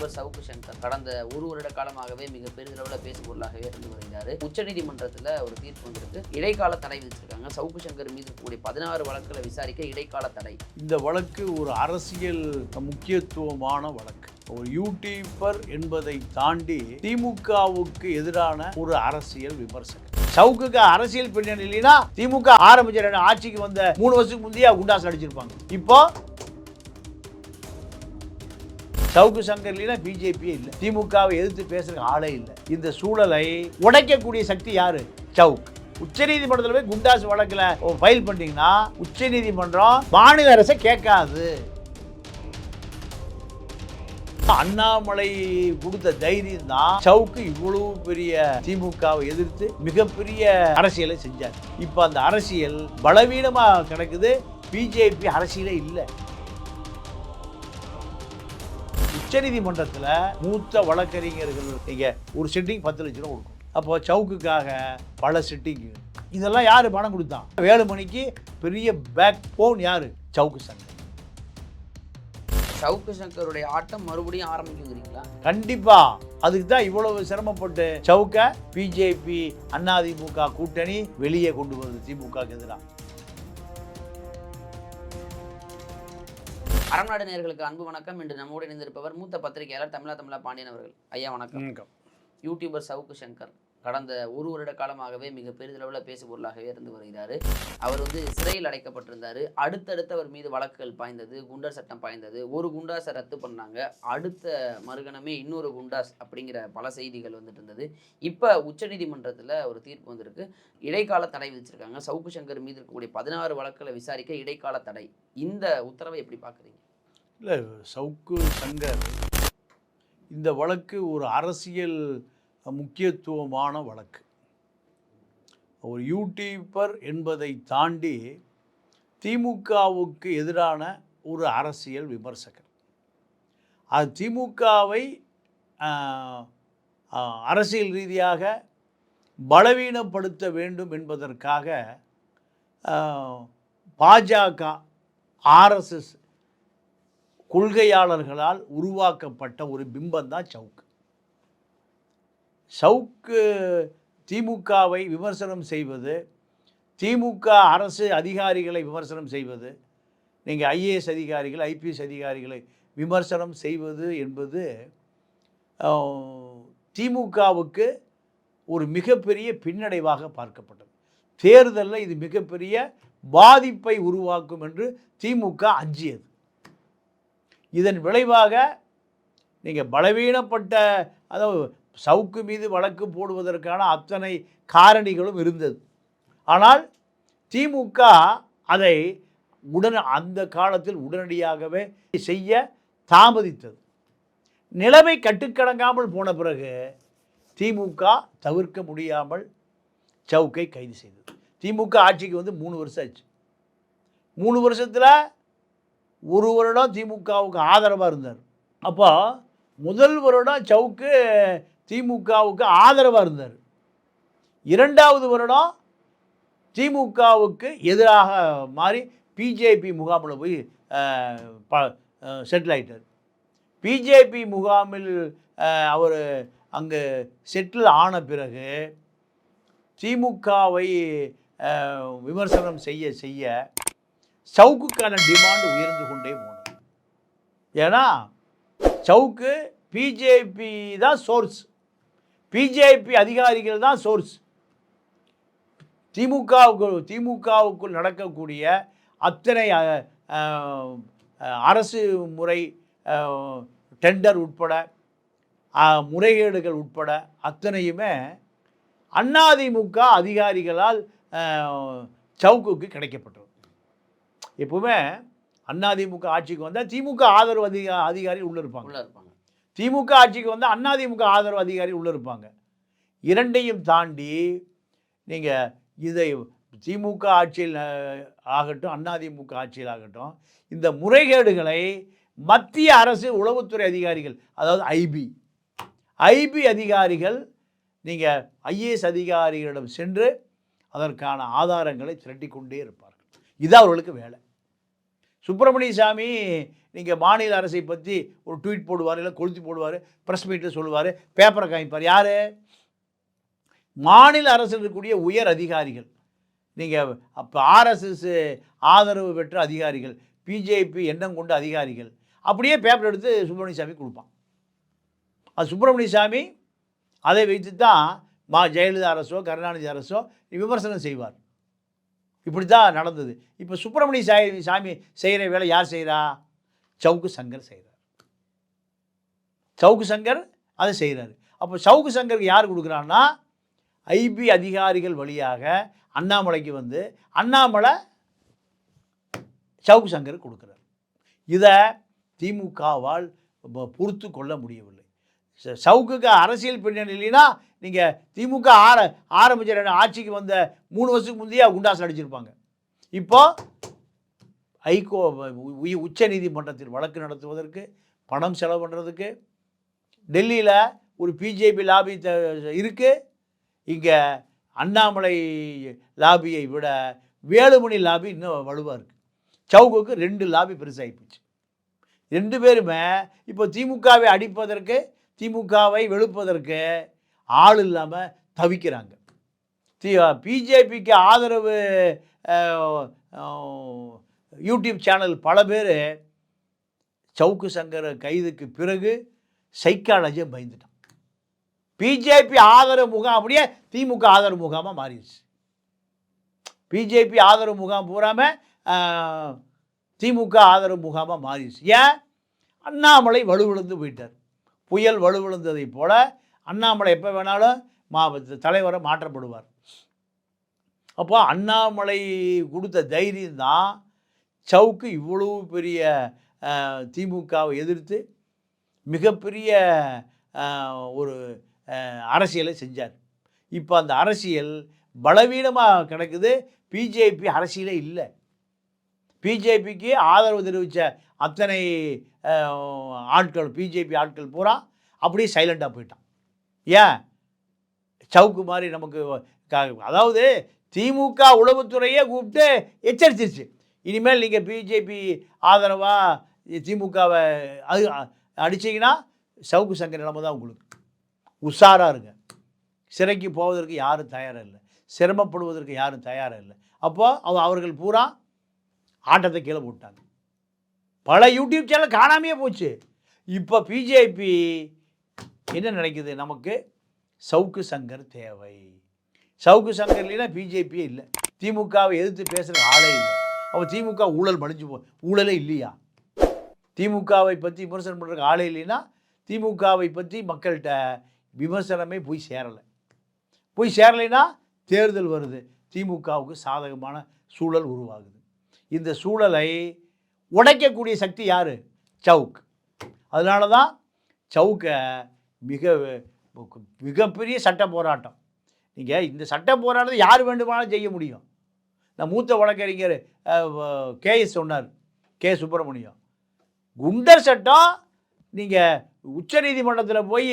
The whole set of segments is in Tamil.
யூடியூபர் சவுக்கு சங்கர் கடந்த ஒரு வருட காலமாகவே மிக பெரிதளவில் பேசு பொருளாகவே இருந்து வருகிறாரு உச்சநீதிமன்றத்தில் ஒரு தீர்ப்பு வந்திருக்கு. இடைக்கால தடை விதிச்சிருக்காங்க. சவுக்கு சங்கர் மீது இருக்கக்கூடிய பதினாறு வழக்குகளை விசாரிக்க இடைக்கால தடை. இந்த வழக்கு ஒரு அரசியல் முக்கியத்துவமான வழக்கு. ஒரு யூடியூபர் என்பதை தாண்டி திமுகவுக்கு எதிரான ஒரு அரசியல் விமர்சனம் சவுக்குக்கு அரசியல் பின்னணி இல்லைன்னா திமுக ஆரம்பிச்ச ஆட்சிக்கு வந்த மூணு வருஷத்துக்கு முந்தைய குண்டாசு அடிச்சிருப்பாங்க. இப்போ சவுக்கு சங்கர் இல்லைன்னா பிஜேபியே இல்லை. திமுகவை எதிர்த்து பேசுகிற ஆளே இல்லை. இந்த சூழலை உடைக்கக்கூடிய சக்தி யாரு? சவுக். உச்சநீதிமன்றத்தில் போய் குண்டாஸ் வழக்கில் ஃபைல் பண்ணிங்கன்னா உச்சநீதிமன்றம் மாநில அரசை கேட்காது. அண்ணாமலை கொடுத்த தைரியம் தான் சவுக்கு இவ்வளவு பெரிய திமுகவை எதிர்த்து மிகப்பெரிய அரசியலை செஞ்சார். இப்போ அந்த அரசியல் பலவீனமாக கிடக்குது. பிஜேபி அரசியலே இல்லை. உச்சநீதிமன்றத்தில் மூத்த வழக்கறிஞர்கள் நீங்க ஒரு சிட்டிங் பத்து லட்ச ரூபா கொடுக்கும். அப்போ சவுக்குக்காக பல சிட்டிங் இதெல்லாம் யார் பணம் கொடுத்தான்? வேலுமணிக்கு பெரிய பேக் போன் யாரு? சவுக்கு சங்கர். சவுக்கு சங்கருடைய ஆட்டம் மறுபடியும் ஆரம்பிக்குங்கிறீங்களா கண்டிப்பா. அதுக்கு தான் இவ்வளவு சிரமப்பட்டு சவுக்க பிஜேபி அதிமுக கூட்டணி வெளியே கொண்டு வருது திமுக எதிராக அறநாடு நேயர்களுக்கு அன்பு வணக்கம். இன்று நம்மோடு இணைந்திருப்பவர் மூத்த பத்திரிகையாளர் தமிழா தமிழா பாண்டியன் அவர்கள். ஐயா வணக்கம். யூடியூபர் சவுக்கு சங்கர். கடந்த ஒரு வருட காலமாகவே மிக பெரிதளவில் பேசு பொருளாகவே இருந்து வருகிறார். அவர் வந்து சிறையில் அடைக்கப்பட்டிருந்தார். அடுத்தடுத்து அவர் மீது வழக்குகள் பாய்ந்தது குண்டர் சட்டம் பாய்ந்தது. ஒரு குண்டாஸை ரத்து பண்ணாங்க. அடுத்த மறுகணமே இன்னொரு குண்டாஸ் அப்படிங்கிற பல செய்திகள் வந்துட்டு இருந்தது. இப்போ உச்சநீதிமன்றத்தில் ஒரு தீர்ப்பு வந்திருக்கு. இடைக்கால தடை விதிச்சிருக்காங்க. சவுக்கு சங்கர் மீது இருக்கக்கூடிய பதினாறு வழக்குகளை விசாரிக்க இடைக்கால தடை. இந்த உத்தரவை எப்படி பார்க்குறீங்க இல்லை சவுக்கு சங்கர் இந்த வழக்கு ஒரு அரசியல் முக்கியத்துவமான வழக்கு. ஒரு யூடியூபர் என்பதை தாண்டி திமுகவுக்கு எதிரான ஒரு அரசியல் விமர்சகர். அது திமுகவை அரசியல் ரீதியாக பலவீனப்படுத்த வேண்டும் என்பதற்காக பாஜக ஆர்எஸ்எஸ் கொள்கையாளர்களால் உருவாக்கப்பட்ட ஒரு பிம்பம் தான் சவுக்கு. சவுக்கு திமுகவை விமர்சனம் செய்வது திமுக அரசு அதிகாரிகளை விமர்சனம் செய்வது நீங்கள் ஐஏஎஸ் அதிகாரிகள் ஐபிஎஸ் அதிகாரிகளை விமர்சனம் செய்வது என்பது திமுகவுக்கு ஒரு மிகப்பெரிய பின்னடைவாக பார்க்கப்பட்டது. தேர்தலில் இது மிகப்பெரிய பாதிப்பை உருவாக்கும் என்று திமுக அஞ்சியது. இதன் விளைவாக நீங்கள் பலவீனப்பட்ட அதாவது சவுக்கு மீது வழக்கு போடுவதற்கான அத்தனை காரணிகளும் இருந்தது. ஆனால் திமுக அதை உடன அந்த காலத்தில் உடனடியாகவே செய்ய தாமதித்தது. நிலைமை கட்டுக்கடங்காமல் போன பிறகு திமுக தவிர்க்க முடியாமல் சவுக்கை கைது செய்தது. திமுக ஆட்சிக்கு வந்து மூணு வருஷம் ஆச்சு. மூணு வருஷத்தில் ஒரு வருடம் திமுகவுக்கு ஆதரவாக இருந்தார். அப்போ முதல் வருடம் சவுக்கு திமுகவுக்கு ஆதரவாக இருந்தார். இரண்டாவது வருடம் திமுகவுக்கு எதிராக மாறி பிஜேபி முகாமில் போய் ப செட்டில் ஆயிட்டார். பிஜேபி முகாமில் அவர் அங்கே செட்டில் ஆன பிறகு திமுகவை விமர்சனம் செய்ய செய்ய சவுக்குக்கான டிமாண்ட் உயர்ந்து கொண்டே போனது. ஏன்னா சவுக்கு பிஜேபி தான் சோர்ஸ் பிஜேபி அதிகாரிகள் தான் சோர்ஸ் திமுகவுக்கு திமுகவுக்குள் நடக்கக்கூடிய அத்தனை அரசு முறை டெண்டர் உட்பட முறைகேடுகள் உட்பட அத்தனையுமே அதிமுக அதிகாரிகளால் சவுக்குக்கு கிடைக்கப்பட்டது. எப்பவுமே அதிமுக ஆட்சிக்கு வந்தால் திமுக ஆதரவு அதிகா அதிகாரி உள்ளே இருப்பாங்க. உள்ள இருப்பாங்க. திமுக ஆட்சிக்கு வந்து அதிமுக ஆதரவு அதிகாரி உள்ளே இருப்பாங்க. இரண்டையும் தாண்டி நீங்கள் இதை திமுக ஆட்சியில் ஆகட்டும் அதிமுக ஆட்சியில் ஆகட்டும் இந்த முறைகேடுகளை மத்திய அரசு உளவுத்துறை அதிகாரிகள் அதாவது ஐபி ஐபி அதிகாரிகள் நீங்கள் ஐஏஎஸ் அதிகாரிகளிடம் சென்று அதற்கான ஆதாரங்களை திரட்டி கொண்டே இருப்பார்கள். இது அவர்களுக்கு வேலை. சுப்பிரமணிய சாமி நீங்கள் மாநில அரசை பற்றி ஒரு ட்வீட் போடுவார் இல்லை கொளுத்தி போடுவார் ப்ரெஸ் மீட்டில் சொல்லுவார் பேப்பரை காமிப்பார். யார்? மாநில அரசில் இருக்கக்கூடிய உயர் அதிகாரிகள். நீங்கள் அப்போ ஆர்எஸ்எஸ் ஆதரவு பெற்ற அதிகாரிகள் பிஜேபி எண்ணம் கொண்ட அதிகாரிகள் அப்படியே பேப்பர் எடுத்து சுப்பிரமணிய சாமி கொடுப்பான். அது சுப்பிரமணிய சாமி அதை வைத்து தான் மா ஜெயலலிதா அரசோ கருணாநிதி அரசோ விமர்சனம் செய்வார். இப்படி தான் நடந்தது. இப்போ சுப்பிரமணிய சாமி சாமி செய்கிற வேலை யார் செய்கிறா சவுக்கு சங்கர் செய்கிறார் சவுக்கு சங்கர் அதை செய்கிறாரு அப்போ சவுக்கு சங்கருக்கு யார் கொடுக்குறான்னா ஐபி அதிகாரிகள் வழியாக அண்ணாமலைக்கு வந்து அண்ணாமலை சவுக்கு சங்கர் கொடுக்குறார். இதை திமுகவால் பொறுத்து கொள்ள முடியவில்லை. ச- சவுக்குக்கு அரசியல் பின்னணி இல்லைன்னா நீங்கள் திமுக ஆர ஆரம்பிச்ச ஆட்சிக்கு வந்த மூணு வருஷத்துக்கு முந்தைய குண்டாசல் அடிச்சிருப்பாங்க. இப்போ ஐகோ உய- உச்ச நீதிமன்றத்தில் வழக்கு நடத்துவதற்கு பணம் செலவு பண்ணுறதுக்கு டெல்லியில் ஒரு பிஜேபி லாபி த இருக்குது இங்கே அண்ணாமலை லாபியை விட வேலுமணி லாபி இன்னும் வலுவாக இருக்குது சவுகுக்கு ரெண்டு லாபி பெருசாகி போச்சு. ரெண்டு பேருமே இப்போ திமுகவை அடிப்பதற்கு திமுகவை வெளுப்பதற்கு ஆள் இல்லாமல் தவிக்கிறாங்க. தி பிஜேபிக்கு ஆதரவு யூடியூப் சேனல் பல பேர் சவுக்கு சங்கர் கைதுக்கு பிறகு சைக்காலஜியை பயந்துட்டான். பிஜேபி ஆதரவு முகாம் அப்படியே திமுக ஆதரவு முகாமாக மாறிடுச்சு. பிஜேபி ஆதரவு முகாம் பூராமல் திமுக ஆதரவு முகாமாக மாறிடுச்சு. ஏன்? அண்ணாமலை வலுவிழந்து போயிட்டார். புயல் வலுவிழந்ததைப் போல் அண்ணாமலை எப்போ வேணாலும் மா தலைவரை மாற்றப்படுவார். அப்போ அண்ணாமலை கொடுத்த தைரியம் தான் சவுக்கு இவ்வளவு பெரிய திமுகவை எதிர்த்து மிகப்பெரிய ஒரு அரசியலை செஞ்சார். இப்போ அந்த அரசியல் பலவீனமாக கிடக்குது. பிஜேபி அரசியலே இல்லை. பிஜேபிக்கு ஆதரவு தெரிவித்த அத்தனை ஆட்கள் பிஜேபி ஆட்கள் பூரா அப்படியே சைலண்டாக போயிட்டான். ஏன்? சவுக்கு மாதிரி நமக்கு அதாவது திமுக உளவுத்துறையே கூப்பிட்டு எச்சரிச்சிருச்சு. இனிமேல் நீங்கள் பிஜேபி ஆதரவாக திமுகவை அது அடிச்சிங்கன்னா சவுக்கு சங்கர் நிலைமை தான் உங்களுக்கு. உஷாராக இருங்க. சிறைக்கு போவதற்கு யாரும் தயாராக இல்லை. சிரமப்படுவதற்கு யாரும் தயாராக இல்லை. அப்போது அவ அவர்கள் பூரா ஆட்டத்தை கீழே போட்டாங்க. பல யூடியூப் சேனல் காணாமையே போச்சு. இப்போ பிஜேபி என்ன நினைக்குது? நமக்கு சவுக்கு சங்கர் தேவை. சவுக்கு சங்கர் இல்லைன்னா பிஜேபியே இல்லை. திமுகவை எதிர்த்து பேசுகிற ஆளே இல்லை. அப்போ திமுக ஊழல் மடிஞ்சு போ ஊழலே இல்லையா? திமுகவை பற்றி விமர்சனம் பண்ணுறதுக்கு ஆளே இல்லைன்னா திமுகவை பற்றி மக்கள்கிட்ட விமர்சனமே போய் சேரலை. போய் சேரலைன்னா தேர்தல் வருது. திமுகவுக்கு சாதகமான சூழல் உருவாகுது. இந்த சூழலை உடைக்கக்கூடிய சக்தி யார்? சவுக். அதனால தான் சவுக்கை மிக மிகப்பெரிய சட்ட போராட்டம். நீங்கள் இந்த சட்ட போராட்டத்தை யார் வேண்டுமானாலும் செய்ய முடியும். நான் மூத்த வழக்கறிஞர் கேஎஸ் சொன்னார் கே சுப்பிரமணியம். குண்டர் சட்டம் நீங்கள் உச்சநீதிமன்றத்தில் போய்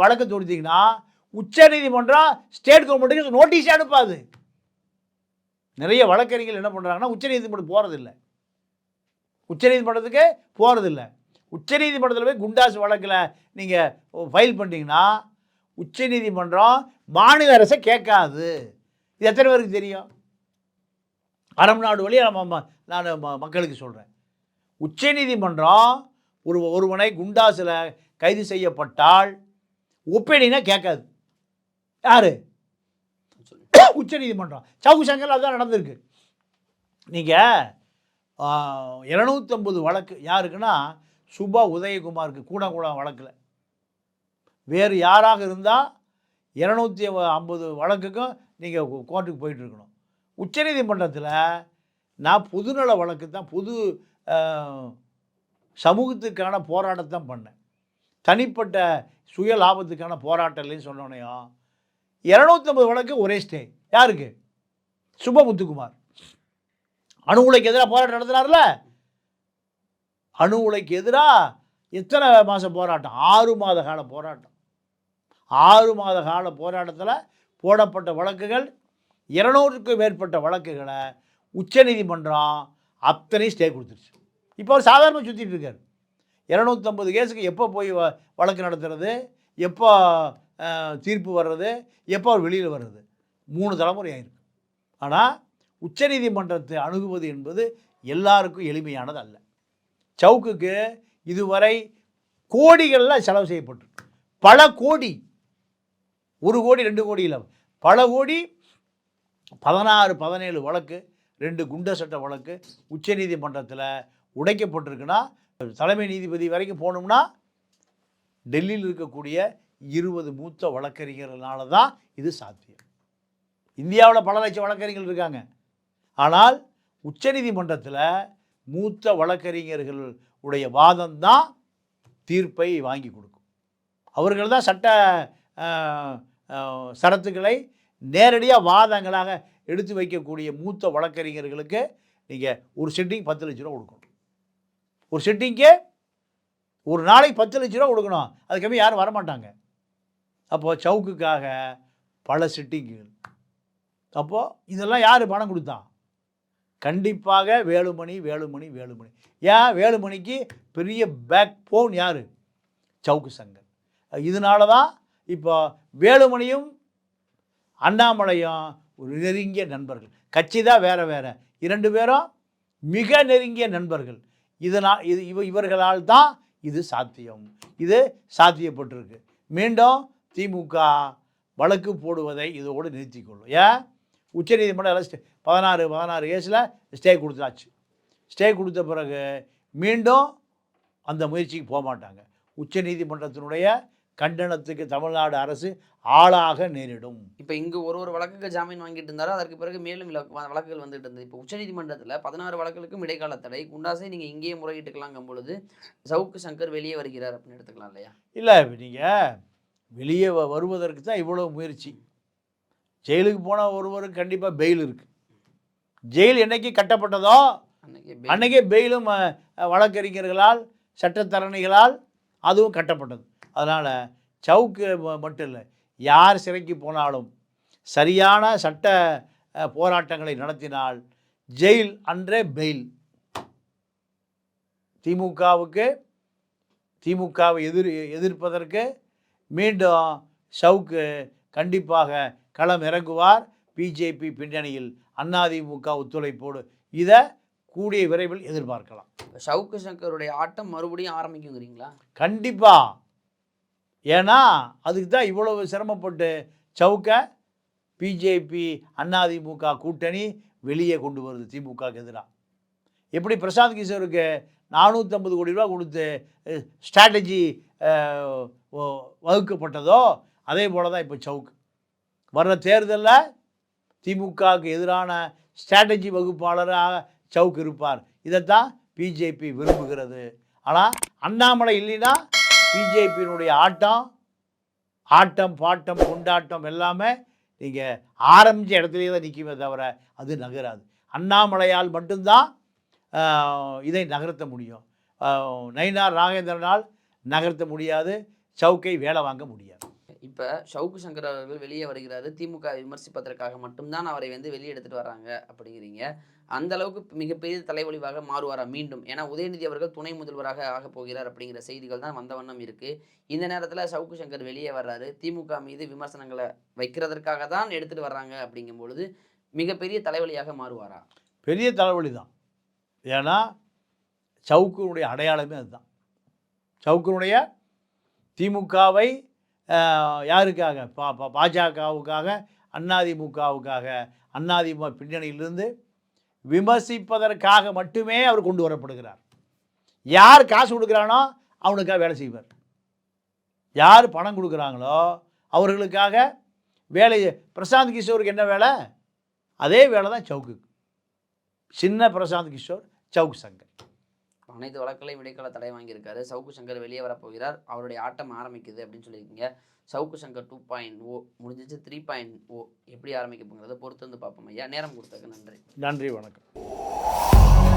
வழக்கு தொடுத்தீங்கன்னா உச்சநீதிமன்றம் ஸ்டேட் கவர்மெண்ட்டுக்கு நோட்டீஸ் அனுப்பாது. நிறைய வழக்கறிஞர்கள் என்ன பண்ணுறாங்கன்னா உச்சநீதிமன்றம் போகிறதில்ல உச்சநீதிமன்றத்துக்கு போகிறதில்ல உச்சநீதிமன்றத்தில் போய் குண்டாஸ் வழக்கில் நீங்கள் ஃபைல் பண்ணிட்டீங்கன்னா உச்சநீதிமன்றம் மாநில அரசை கேட்காது. இது எத்தனை பேருக்கு தெரியும்? அறம் நாடு வழியாக நம்ம ம- நான் ம- மக்களுக்கு சொல்கிறேன் உச்சநீதிமன்றம் ஒரு ஒருவனை குண்டாசில் கைது செய்யப்பட்டால் ஒப்பீனியனை கேட்காது. யார்? உச்சநீதிமன்றம் சவுக்கு சங்கரில் அதுதான் நடந்திருக்கு. நீங்கள் இரநூத்தம்பது வழக்கு யாருக்குன்னா சுபா உதயகுமாருக்கு கூடங்குளம் வழக்கில். வேறு யாராக இருந்தால் இரநூத்தி ஐம்பது வழக்குக்கும் நீங்கள் கோர்ட்டுக்கு போயிட்டு இருக்கணும். உச்சநீதிமன்றத்தில் நான் பொதுநல வழக்கு தான் பொது சமூகத்துக்கான போராட்டத்தான் பண்ணேன். தனிப்பட்ட சுய லாபத்துக்கான போராட்டம் இல்லைன்னு சொன்னோனையும் இரநூத்தம்பது வழக்கு ஒரே ஸ்டே. யாருக்கு? சுபமுத்துக்குமார் அணு உலைக்கு எதிராக போராட்டம் நடத்துனார்ல? அணு உலைக்கு எதிராக எத்தனை மாதம் போராட்டம்? ஆறு மாத கால போராட்டம். ஆறு மாத கால போராட்டத்தில் போடப்பட்ட வழக்குகள் இருநூறுக்கும் மேற்பட்ட வழக்குகளை உச்சநீதிமன்றம் அத்தனை ஸ்டே கொடுத்துருச்சு. இப்போ அவர் சாதாரணமாக சுற்றிட்டு இருக்கார். இரநூத்தம்பது கேஸுக்கு எப்போ போய் வ வழக்கு நடத்துறது? எப்போ தீர்ப்பு வர்றது? எப்போ அவர் வெளியில் வர்றது? மூணு தலைமுறை ஆயிருக்கு. ஆனால் உச்சநீதிமன்றத்தை அணுகுவது என்பது எல்லாருக்கும் எளிமையானது அல்ல. சவுக்குக்கு இதுவரை கோடிகளில் செலவு செய்யப்பட்டு பல கோடி ஒரு கோடி ரெண்டு கோடி இல்லை பல கோடி பதினாறு பதினேழு வழக்கு ரெண்டு குண்ட சட்ட வழக்கு உச்சநீதிமன்றத்தில் உடைக்கப்பட்டிருக்குன்னா தலைமை நீதிபதி வரைக்கும் போனோம்னா டெல்லியில் இருக்கக்கூடிய இருபது மூத்த வழக்கறிஞர்களால தான் இது சாத்தியம். இந்தியாவில் பல லட்சம் வழக்கறிஞர்கள் இருக்காங்க. ஆனால் உச்சநீதிமன்றத்தில் மூத்த வழக்கறிஞர்கள் உடைய வாதம் தான் தீர்ப்பை வாங்கி கொடுக்கும். அவர்கள் தான் சட்ட சரத்துக்களை நேரடியாக வாதங்களாக எடுத்து வைக்கக்கூடிய மூத்த வழக்கறிஞர்களுக்கு நீங்கள் ஒரு செட்டிங் பத்து லட்ச ரூபா கொடுக்கணும். ஒரு செட்டிங்கு ஒரு நாளைக்கு பத்து லட்ச ரூபா கொடுக்கணும். அது கம்மி யாரும் வரமாட்டாங்க. அப்போது சவுக்குக்காக பல செட்டிங்குகள் அப்போது இதெல்லாம் யார் பணம் கொடுத்தான் கண்டிப்பாக வேலுமணி வேலுமணி வேலுமணி. ஏன் வேலுமணிக்கு பெரிய பேக் போன் யார்? சவுக்கு சங்கர். இதனால தான் இப்போ வேலுமணியும் அண்ணாமலையும் ஒரு நெருங்கிய நண்பர்கள். கட்சி தான் வேறு வேறு. இரண்டு பேரும் மிக நெருங்கிய நண்பர்கள். இதனால் இது இவ இவர்களால் தான் இது சாத்தியம். இது சாத்தியப்பட்டிருக்கு. மீண்டும் திமுக வழக்கு போடுவதை இதோடு நிறுத்திக்கொள்ளும். ஏன்? உச்சநீதிமன்றம் எல்லாம் ஸ்டே பதினாறு பதினாறு கேஸில் ஸ்டே கொடுத்தாச்சு. ஸ்டே கொடுத்த பிறகு மீண்டும் அந்த முயற்சிக்கு போக மாட்டாங்க. உச்சநீதிமன்றத்தினுடைய கண்டனத்துக்கு தமிழ்நாடு அரசு ஆளாக நேரிடும். இப்போ இங்க ஒரு ஒரு வழக்குக்கு ஜாமீன் வாங்கிட்டு இருந்தாரு அதற்கு பிறகு மேலும் வழக்குகள் வந்துட்டு இருந்தது. இப்போ உச்சநீதிமன்றத்துல பதினாறு வழக்குகளுக்கும் இடைக்கால தடை. குண்டாசை நீங்க இங்கேயே முறையிட்டுக்கலாங்கும் பொழுது சவுக்கு சங்கர் வெளியே வருகிறார் அப்படின்னு எடுத்துக்கலாம் இல்லையா? இல்லை நீங்கள் வெளியே வ- வருவதற்கு தான் இவ்வளோ முயற்சி. ஜெயிலுக்கு போன ஒருவருக்கு கண்டிப்பாக பெயில் இருக்குது ஜெயில் என்னைக்கு கட்டப்பட்டதோ அன்னைக்கு பெயிலும் வழக்கறிஞர்களால் சட்டத்தரணிகளால் அதுவும் கட்டப்பட்டது. அதனால் சவுக்கு மட்டும் இல்லை யார் சிறைக்கு போனாலும் சரியான சட்ட போராட்டங்களை நடத்தினால் ஜெயில் அன்றே பெயில். திமுகவுக்கு திமுகவை எதிர் எதிர்ப்பதற்கு மீண்டும் ஷவுக்கு கண்டிப்பாக களம் இறங்குவார். பிஜேபி பின்னணியில் அதிமுக ஒத்துழைப்போடு இதை கூடிய விரைவில் எதிர்பார்க்கலாம். சவுக்கு சங்கருடைய ஆட்டம் மறுபடியும் ஆரம்பிக்குங்கிறீங்களா? கண்டிப்பாக ஏன்னா அதுக்கு தான் இவ்வளவு சிரமப்பட்டு சவுக்க பிஜேபி அதிமுக கூட்டணி வெளியே கொண்டு வருது திமுகவுக்கு எதிராக எப்படி பிரசாந்த் கிஷோருக்கு நானூற்றம்பது கோடி ரூபா கொடுத்து ஸ்ட்ராட்டஜி வகுக்கப்பட்டதோ அதே போல தான் இப்போ சவுக்கு. வர்ற தேர்தலில் திமுகவுக்கு எதிரான ஸ்ட்ராட்டஜி வகுப்பாளராக சவுக்கு இருப்பார். இதைத்தான் பிஜேபி விரும்புகிறது. ஆனால் அண்ணாமலை இல்லைன்னா பிஜேபியினுடைய ஆட்டம் ஆட்டம் பாட்டம் கொண்டாட்டம் எல்லாமே நீங்கள் ஆரம்பித்த இடத்துலையே தான் நிற்குமே தவிர அது நகராது. அண்ணாமலையால் மட்டும்தான் இதை நகர்த்த முடியும். நயினார் நாகேந்திரனால் நகர்த்த முடியாது சவுக்கை வேலை வாங்க முடியாது. இப்போ சவுக்கு சங்கர் அவர்கள் வெளியே வருகிறாரு. திமுக விமர்சிப்பதற்காக மட்டும்தான் அவரை வந்து வெளியே எடுத்துகிட்டு வர்றாங்க அப்படிங்கிறீங்க. அந்த அளவுக்கு மிகப்பெரிய தலைவலிவாக மாறுவாரா மீண்டும்? ஏன்னா உதயநிதி அவர்கள் துணை முதல்வராக ஆக போகிறார் அப்படிங்கிற செய்திகள் தான் வந்த வண்ணம் இருக்கு. இந்த நேரத்தில் சவுக்கு சங்கர் வெளியே வர்றாரு. திமுக மீது விமர்சனங்களை வைக்கிறதற்காக தான் எடுத்துட்டு வர்றாங்க அப்படிங்கும் பொழுது மிகப்பெரிய தலைவலியாக மாறுவாரா? பெரிய தலைவலி தான் ஏன்னா சவுக்கினுடைய அடையாளமே அதுதான். சவுக்கினுடைய திமுகவை யாருக்காக? பா பா- பாஜகவுக்காக அண்ணாதிமுகவுக்காக அண்ணாதிமுக பின்னணியிலிருந்து விமர்சிப்பதற்காக மட்டுமே அவர் கொண்டு வரப்படுகிறார். யார் காசு கொடுக்குறானோ அவனுக்காக வேலை செய்வார். யார் பணம் கொடுக்குறாங்களோ அவர்களுக்காக வேலை பிரசாந்த் கிஷோருக்கு என்ன வேலை? அதே வேலை தான் சவுக்கு சின்ன பிரசாந்த் கிஷோர் சவுக் சங்கர். அனைத்து வழக்குகளையும் இடைக்கால தடை வாங்கியிருக்காரு. சவுக்கு சங்கர் வெளியே வரப்போகிறார். அவருடைய ஆட்டம் ஆரம்பிக்குது அப்படின்னு சொல்லியிருக்கீங்க. Savukku Shankar two point O முடிஞ்சிச்சு. த்ரீ பாயிண்ட் ஓ எப்படி ஆரம்பிக்க போங்கிறத பொறுத்து வந்து பார்ப்போம் ஐயா. நேரம் கொடுத்ததுக்கு நன்றி. நன்றி வணக்கம்.